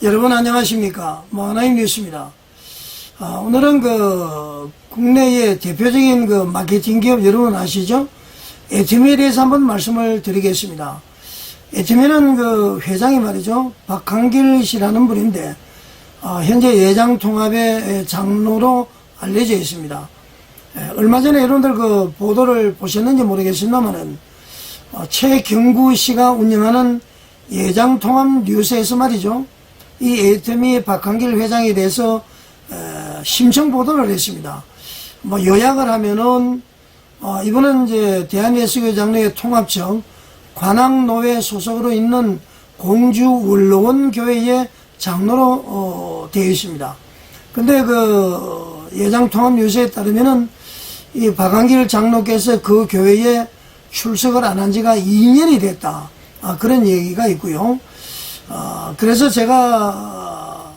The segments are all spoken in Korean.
여러분 안녕하십니까 모하나임 뉴스입니다. 아, 오늘은 그 국내의 대표적인 그 마케팅 기업 여러분 아시죠? 에티미에 대해서 한번 말씀을 드리겠습니다. 에티미는 그 회장이 말이죠 박한길 씨라는 분인데 아, 현재 예장 통합의 장로로 알려져 있습니다. 에, 얼마 전에 여러분들 그 보도를 보셨는지 모르겠습니다만은 어, 최경구 씨가 운영하는 예장 통합 뉴스에서 말이죠. 이 에이터미 박한길 회장에 대해서 에, 심층 보도를 했습니다. 뭐 요약을 하면은 어, 이분은 이제 대한예수교 장로회 통합청 관악노회 소속으로 있는 공주 울로원 교회의 장로로 어, 되어 있습니다. 근데 그 예장 통합 뉴스에 따르면은 이 박한길 장로께서 그 교회에 출석을 안 한 지가 2년이 됐다. 아, 그런 얘기가 있고요. 어, 그래서 제가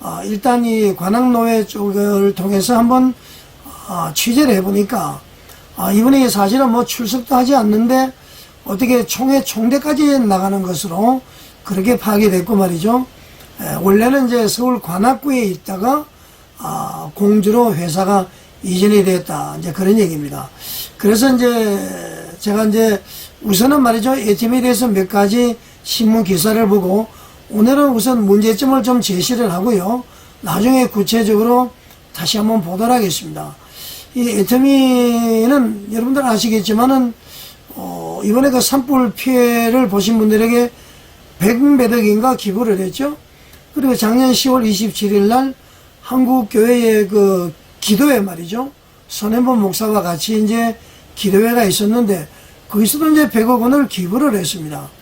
어, 일단 이 관악노회 쪽을 통해서 한번 어, 취재를 해보니까 아, 이분이 사실은 뭐 출석도 하지 않는데 어떻게 총회 총대까지 나가는 것으로 그렇게 파악이 됐고 말이죠. 에, 원래는 이제 서울 관악구에 있다가 아, 공주로 회사가 이전이 됐다. 이제 그런 얘기입니다. 그래서 이제 제가 이제 우선은 말이죠. ATM에 대해서 몇 가지 신문 기사를 보고 오늘은 우선 문제점을 좀 제시를 하고요. 나중에 구체적으로 다시 한번 보도록 하겠습니다. 이 애터미는 여러분들 아시겠지만은 어, 이번에 그 산불 피해를 보신 분들에게 100매덕인가 기부를 했죠. 그리고 작년 10월 27일 날 한국교회의 그 기도회 말이죠. 손해본 목사와 같이 이제 기도회가 있었는데 거기서도 이제 100억 원을 기부를 했습니다.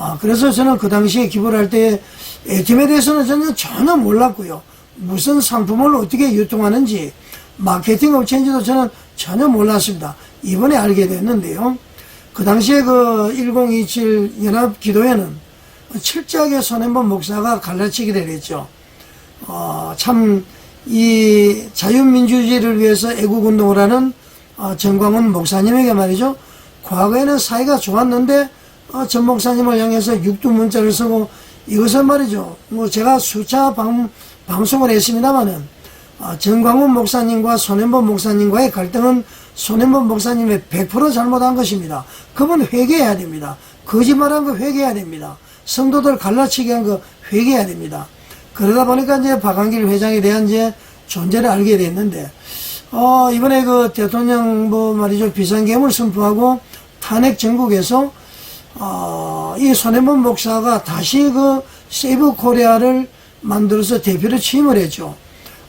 아, 그래서 저는 그 당시에 기부를 할때 ATM에 대해서는 저는 전혀 몰랐고요. 무슨 상품을 어떻게 유통하는지 마케팅 업체인지도 저는 전혀 몰랐습니다. 이번에 알게 됐는데요. 그 당시에 그 1027 연합 기도회는 철저하게 손해본 목사가 갈라치기를 했죠. 어, 참, 이 자유민주주의를 위해서 애국운동을 하는 어, 정광훈 목사님에게 말이죠. 과거에는 사이가 좋았는데 어, 전 목사님을 향해서 육두 문자를 쓰고 이것은 말이죠. 뭐 제가 수차 방, 방송을 했습니다마는 어, 정광훈 목사님과 손현범 목사님과의 갈등은 손현범 목사님의 100% 잘못한 것입니다. 그분 회개해야 됩니다. 거짓말한 거 회개해야 됩니다. 성도들 갈라치기 한거 회개해야 됩니다. 그러다 보니까 이제 박한길 회장에 대한 이제 존재를 알게 됐는데, 어, 이번에 그 대통령 뭐 말이죠. 비상계엄을 선포하고 탄핵 전국에서, 어, 이 손해범 목사가 다시 그 세이브 코리아를 만들어서 대표로 취임을 했죠.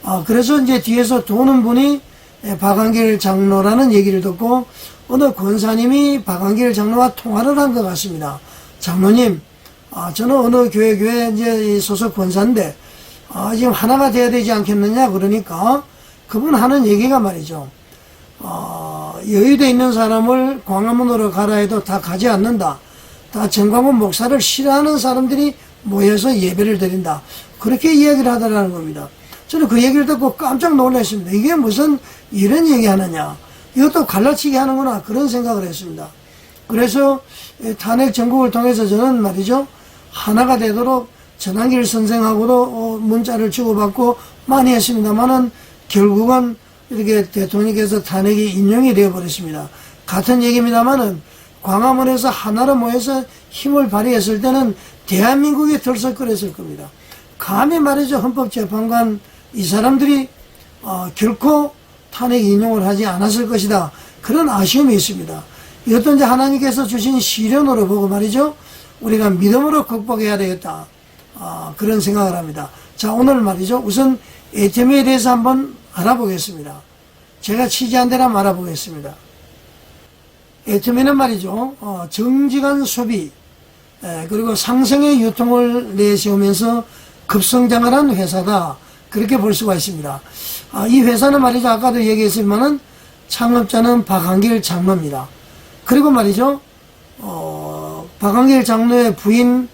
어, 그래서 이제 뒤에서 도는 분이 예, 박한길 장로라는 얘기를 듣고 어느 권사님이 박한길 장로와 통화를 한 것 같습니다. 장로님, 아, 저는 어느 교회 교회 이제 이 소속 권사인데 아, 지금 하나가 돼야 되지 않겠느냐 그러니까 그분 하는 얘기가 말이죠. 어, 여의도에 있는 사람을 광화문으로 가라 해도 다 가지 않는다. 다 정광훈 목사를 싫어하는 사람들이 모여서 예배를 드린다. 그렇게 이야기를 하더라는 겁니다. 저는 그 얘기를 듣고 깜짝 놀랐습니다. 이게 무슨 이런 얘기 하느냐. 이것도 갈라치기 하는구나. 그런 생각을 했습니다. 그래서 탄핵 전국을 통해서 저는 말이죠. 하나가 되도록 전한길 선생하고도 어, 문자를 주고받고 많이 했습니다만은 결국은 이렇게 대통령께서 탄핵이 인용이 되어버렸습니다. 같은 얘기입니다만은 광화문에서 하나로 모여서 힘을 발휘했을 때는 대한민국이 들썩거렸을 겁니다. 감히 말이죠. 헌법재판관 이 사람들이 어, 결코 탄핵 인용을 하지 않았을 것이다. 그런 아쉬움이 있습니다. 이것도 이제 하나님께서 주신 시련으로 보고 말이죠. 우리가 믿음으로 극복해야 되겠다. 아, 그런 생각을 합니다. 자, 오늘 말이죠. 우선 ATM에 대해서 한번 알아보겠습니다. 제가 취재한 대로 알아보겠습니다. ATM에는 말이죠. 어, 정직한 소비, 에, 그리고 상승의 유통을 내세우면서 급성장을 한 회사다. 그렇게 볼 수가 있습니다. 아, 이 회사는 말이죠. 아까도 얘기했지만은 창업자는 박한길 장로입니다. 그리고 말이죠. 어, 박한길 장로의 부인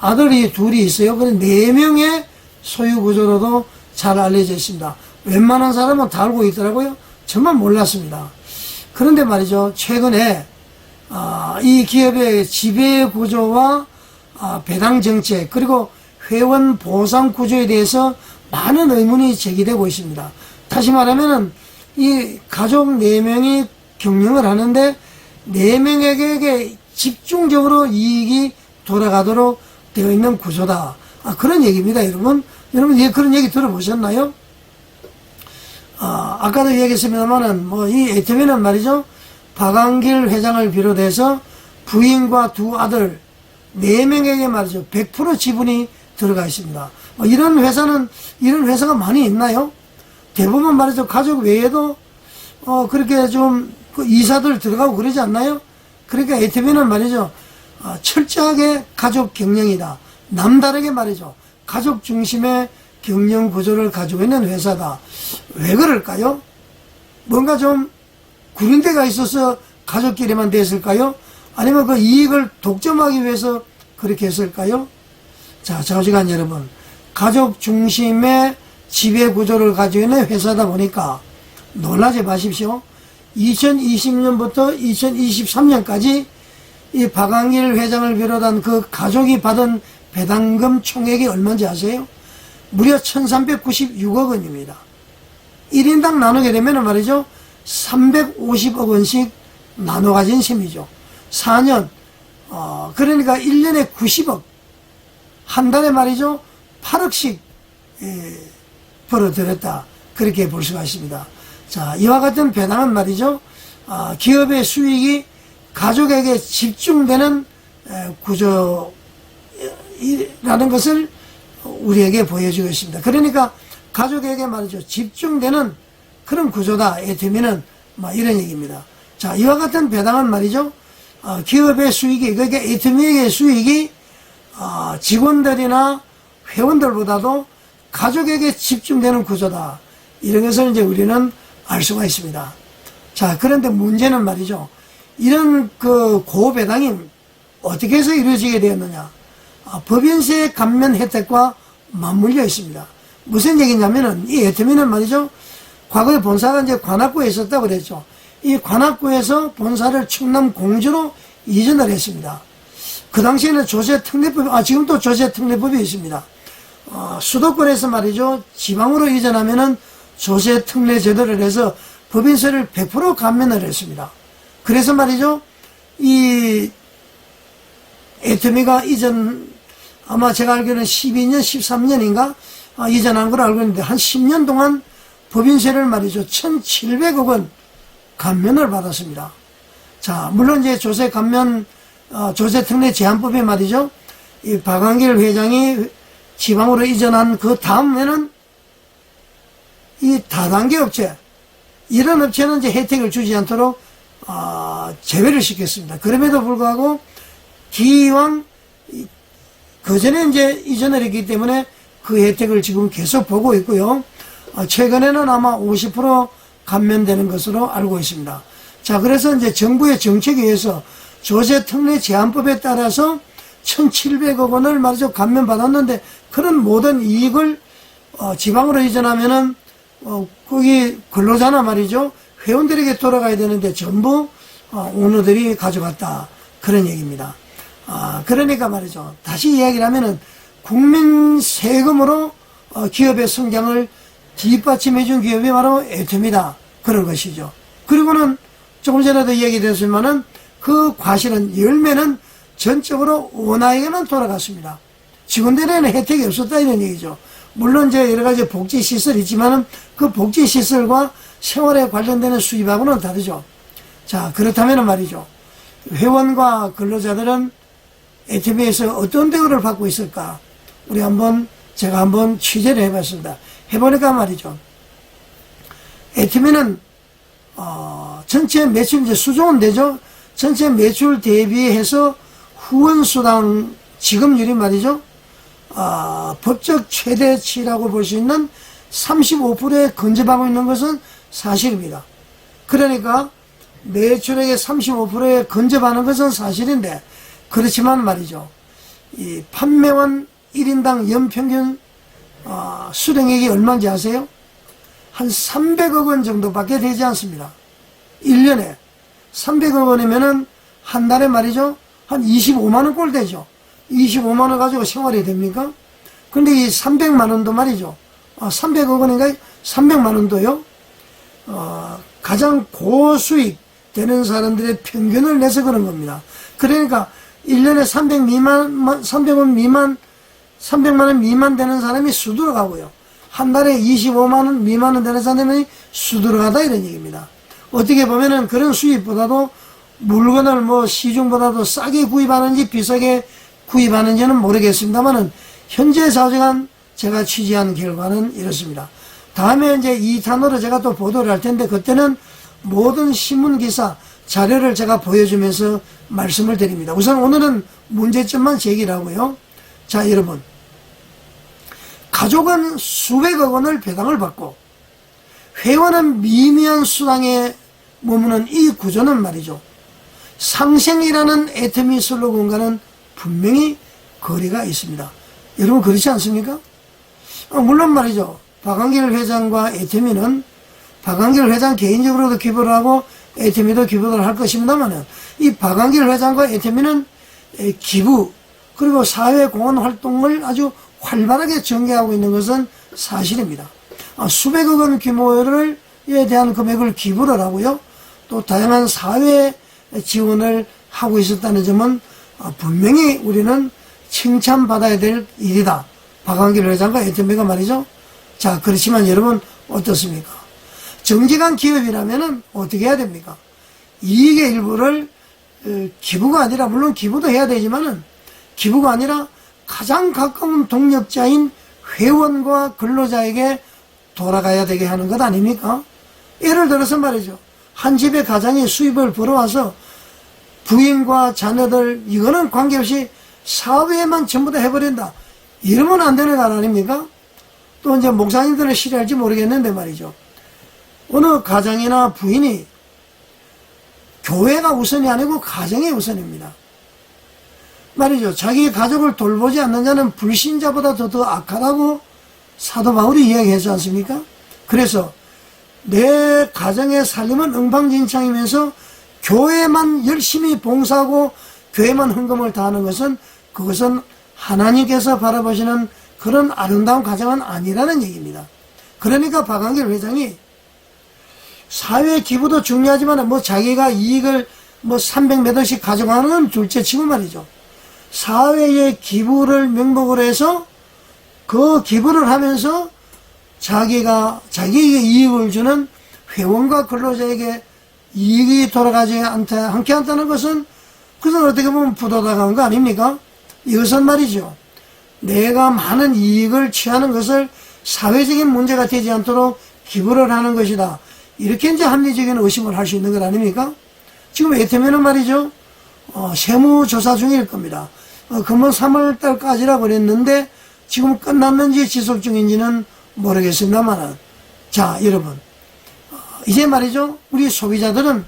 아들이 둘이 있어요. 그런 네 명의 소유 구조로도 잘 알려져 있습니다. 웬만한 사람은 다 알고 있더라고요. 저만 몰랐습니다. 그런데 말이죠. 최근에 아, 이 기업의 지배 구조와 아, 배당 정책 그리고 회원 보상 구조에 대해서 많은 의문이 제기되고 있습니다. 다시 말하면은 이 가족 4명이 경영을 하는데 4명에게 집중적으로 이익이 돌아가도록 되어 있는 구조다. 아, 그런 얘기입니다, 여러분. 여러분, 예, 그런 얘기 들어보셨나요? 아, 아까도 얘기했습니다만은, 뭐, 이 애터미는 말이죠. 박한길 회장을 비롯해서 부인과 두 아들, 네 명에게 말이죠. 100% 지분이 들어가 있습니다. 뭐 이런 회사는, 이런 회사가 많이 있나요? 대부분 말이죠. 가족 외에도, 어, 그렇게 좀, 그 이사들 들어가고 그러지 않나요? 그러니까 애터미는 말이죠. 어, 철저하게 가족 경영이다. 남다르게 말이죠. 가족 중심의 경영 구조를 가지고 있는 회사다. 왜 그럴까요? 뭔가 좀 구린데가 있어서 가족끼리만 됐을까요? 아니면 그 이익을 독점하기 위해서 그렇게 했을까요? 자, 좌우지간 여러분. 가족 중심의 지배 구조를 가지고 있는 회사다 보니까 놀라지 마십시오. 2020년부터 2023년까지 이 박항일 회장을 비롯한 그 가족이 받은 배당금 총액이 얼마인지 아세요? 무려 1396억 원입니다. 1인당 나누게 되면 말이죠. 350억 원씩 나눠 가진 셈이죠. 4년, 어, 그러니까 1년에 90억, 한 달에 말이죠. 8억씩, 예, 벌어들였다. 그렇게 볼 수가 있습니다. 자, 이와 같은 배당은 말이죠. 아, 기업의 수익이 가족에게 집중되는 에, 구조라는 것을 우리에게 보여주고 있습니다. 그러니까 가족에게 말이죠. 집중되는 그런 구조다. 에테미는 막 이런 얘기입니다. 자, 이와 같은 배당은 말이죠. 어, 기업의 수익이, 그러니까 에테미의 수익이 어, 직원들이나 회원들보다도 가족에게 집중되는 구조다. 이런 것을 이제 우리는 알 수가 있습니다. 자, 그런데 문제는 말이죠. 이런 그 고배당이 어떻게 해서 이루어지게 되었느냐. 아, 법인세 감면 혜택과 맞물려 있습니다. 무슨 얘기냐면은 이 애터미는 말이죠. 과거에 본사가 이제 관악구에 있었다고 그랬죠. 이 관악구에서 본사를 충남 공주로 이전을 했습니다. 그 당시에는 조세 특례법, 아, 지금도 조세 특례법이 있습니다. 어, 수도권에서 말이죠. 지방으로 이전하면은 조세 특례 제도를 해서 법인세를 100% 감면을 했습니다. 그래서 말이죠. 이 애터미가 이전 아마 제가 알기로는 12년, 13년인가 아, 이전한 걸 알고 있는데 한 10년 동안 법인세를 말이죠. 1,700억 원 감면을 받았습니다. 자, 물론 이제 조세 감면 어, 조세 특례 제한법에 말이죠. 이 박한길 회장이 지방으로 이전한 그 다음에는 이 다단계 업체 이런 업체는 이제 혜택을 주지 않도록 아, 제외를 시켰습니다. 그럼에도 불구하고 기왕 그 전에 이제 이전을 했기 때문에 그 혜택을 지금 계속 보고 있고요. 아, 최근에는 아마 50% 감면되는 것으로 알고 있습니다. 자, 그래서 이제 정부의 정책에 의해서 조세 특례 제한법에 따라서 1,700억 원을 말이죠 감면받았는데 그런 모든 이익을 어, 지방으로 이전하면은 어, 거기 근로자나 말이죠 회원들에게 돌아가야 되는데 전부 어, 오너들이 가져갔다 그런 얘기입니다. 아, 그러니까 말이죠. 다시 이야기를 하면은 국민 세금으로 어, 기업의 성장을 뒷받침해 준 기업이 바로 애텀이다. 그런 것이죠. 그리고는 조금 전에도 얘기됐지만은 그 과실은 열매는 전적으로 오나에게만 돌아갔습니다. 직원들에는 혜택이 없었다 이런 얘기죠. 물론 이제 여러 가지 복지 시설이 있지만은 그 복지 시설과 생활에 관련되는 수입하고는 다르죠. 자, 그렇다면 말이죠. 회원과 근로자들은 ATM에서 어떤 대우를 받고 있을까? 우리 한번, 제가 한번 취재를 해봤습니다. 해보니까 말이죠. ATM에는, 어, 전체 매출, 이제 수종은 되죠? 전체 매출 대비해서 후원 수당 지급률이 말이죠. 아, 법적 최대치라고 볼 수 있는 35%에 근접하고 있는 것은 사실입니다. 그러니까 매출액의 35%에 근접하는 것은 사실인데 그렇지만 말이죠. 이 판매원 1인당 연평균 어, 수령액이 얼마인지 아세요? 한 300억 원 정도밖에 되지 않습니다. 1년에 300억 원이면은 한 달에 말이죠. 한 25만 원 꼴 되죠. 25만 원 가지고 생활이 됩니까? 근데 이 300만 원도 말이죠. 아, 300억 원인가? 300만 원도요. 어, 가장 고수익 되는 사람들의 평균을 내서 그런 겁니다. 그러니까 1년에 300 미만, 300원 미만, 300만 원 미만 되는 사람이 수두로 가고요. 한 달에 25만 원 미만 원 되는 사람이 수두로 가다 이런 얘기입니다. 어떻게 보면은 그런 수입보다도 물건을 뭐 시중보다도 싸게 구입하는지 비싸게 구입하는지는 모르겠습니다만은 현재 사정한 제가 취재한 결과는 이렇습니다. 다음에 이제 2탄으로 제가 또 보도를 할 텐데 그때는 모든 신문 기사 자료를 제가 보여주면서 말씀을 드립니다. 우선 오늘은 문제점만 제기를 하고요. 자, 여러분. 가족은 수백억 원을 배당을 받고 회원은 미미한 수당에 머무는 이 구조는 말이죠. 상생이라는 애터미 슬로건과는 분명히 거리가 있습니다. 여러분 그렇지 않습니까? 어, 물론 말이죠. 박한길 회장과 애터미는 박한길 회장 개인적으로도 기부를 하고 애터미도 기부를 할 것입니다만은 이 박한길 회장과 애터미는 에, 기부 그리고 사회 공헌 활동을 아주 활발하게 전개하고 있는 것은 사실입니다. 아, 수백억 원 규모를 에 대한 금액을 기부를 하고요. 또 다양한 사회 지원을 하고 있었다는 점은 아, 분명히 우리는 칭찬받아야 될 일이다. 박한길 회장과 애터미가 말이죠. 자, 그렇지만 여러분 어떻습니까? 정직한 기업이라면은 어떻게 해야 됩니까? 이익의 일부를 어, 기부가 아니라 물론 기부도 해야 되지만은 기부가 아니라 가장 가까운 동력자인 회원과 근로자에게 돌아가야 되게 하는 것 아닙니까? 예를 들어서 말이죠. 한 집의 가장이 수입을 벌어와서 부인과 자녀들 이거는 관계없이 사회에만 전부 다 해버린다. 이러면 안 되는 거 아닙니까? 또 이제 목사님들은 싫어할지 모르겠는데 말이죠. 어느 가정이나 부인이 교회가 우선이 아니고 가정이 우선입니다. 말이죠. 자기 가족을 돌보지 않는 자는 불신자보다 더, 더 악하다고 사도 바울이 이야기하지 않습니까? 그래서 내 가정의 살림은 응방진창이면서 교회만 열심히 봉사하고 교회만 헌금을 다하는 것은 그것은 하나님께서 바라보시는 그런 아름다운 가정은 아니라는 얘기입니다. 그러니까 박한길 회장이 사회 기부도 중요하지만 뭐 자기가 이익을 뭐 300몇 원씩 가져가는 건 둘째 치고 말이죠. 사회에 기부를 명목으로 해서 그 기부를 하면서 자기가 자기에게 이익을 주는 회원과 근로자에게 이익이 돌아가지 않다 않게 한다는 것은 그것은 어떻게 보면 부도덕한 거 아닙니까? 이것은 말이죠. 내가 많은 이익을 취하는 것을 사회적인 문제가 되지 않도록 기부를 하는 것이다. 이렇게 이제 합리적인 의심을 할 수 있는 것 아닙니까? 지금 애터미는 말이죠. 어, 세무조사 중일 겁니다. 어, 금번 3월 달까지라고 그랬는데 지금 끝났는지 지속 중인지는 모르겠습니다만 자 여러분 어, 이제 말이죠. 우리 소비자들은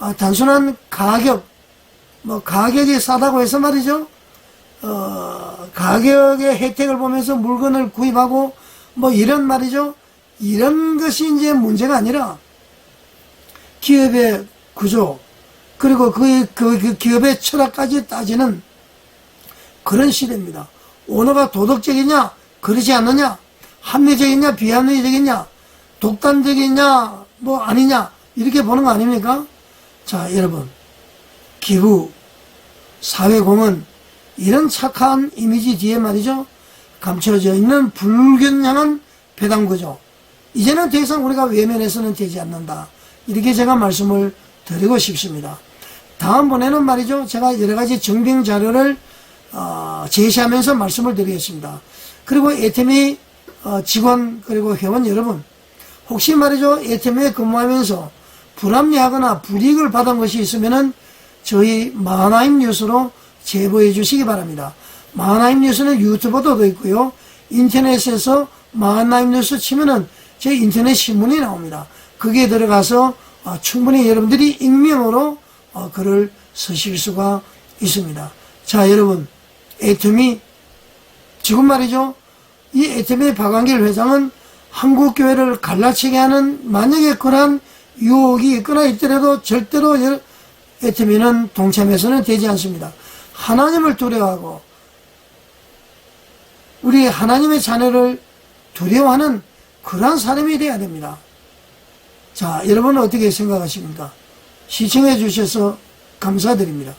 어, 단순한 가격 뭐 가격이 싸다고 해서 말이죠. 어, 가격의 혜택을 보면서 물건을 구입하고 뭐 이런 말이죠. 이런 것이 이제 문제가 아니라 기업의 구조 그리고 그, 그, 그 기업의 철학까지 따지는 그런 시대입니다. 오너가 도덕적이냐 그러지 않느냐 합리적이냐 비합리적이냐 독단적이냐 뭐 아니냐 이렇게 보는 거 아닙니까? 자 여러분. 기부 사회공헌 이런 착한 이미지 뒤에 말이죠. 감춰져 있는 불균형한 배당구조. 이제는 더 이상 우리가 외면해서는 되지 않는다 이렇게 제가 말씀을 드리고 싶습니다 다음번에는 말이죠 제가 여러 가지 증빙 자료를 어, 제시하면서 말씀을 드리겠습니다 그리고 에테미 어, 직원 그리고 회원 여러분 혹시 말이죠 에테미에 근무하면서 불합리하거나 불이익을 받은 것이 있으면은 저희 마하나임 뉴스로 제보해 주시기 바랍니다. 마하나임 뉴스는 유튜브도 돼 있고요. 인터넷에서 마하나임 뉴스 치면은 제 인터넷 신문이 나옵니다. 거기에 들어가서 어, 충분히 여러분들이 익명으로 어, 글을 쓰실 수가 있습니다. 자, 여러분, 애터미 지금 말이죠. 이 애터미 박광길 회장은 한국교회를 갈라치게 하는 만약에 그러한 유혹이 있거나 있더라도 절대로 애터미는 동참해서는 되지 않습니다. 하나님을 두려워하고 우리 하나님의 자녀를 두려워하는 그러한 사람이 되어야 됩니다. 자, 여러분은 어떻게 생각하십니까? 시청해 주셔서 감사드립니다.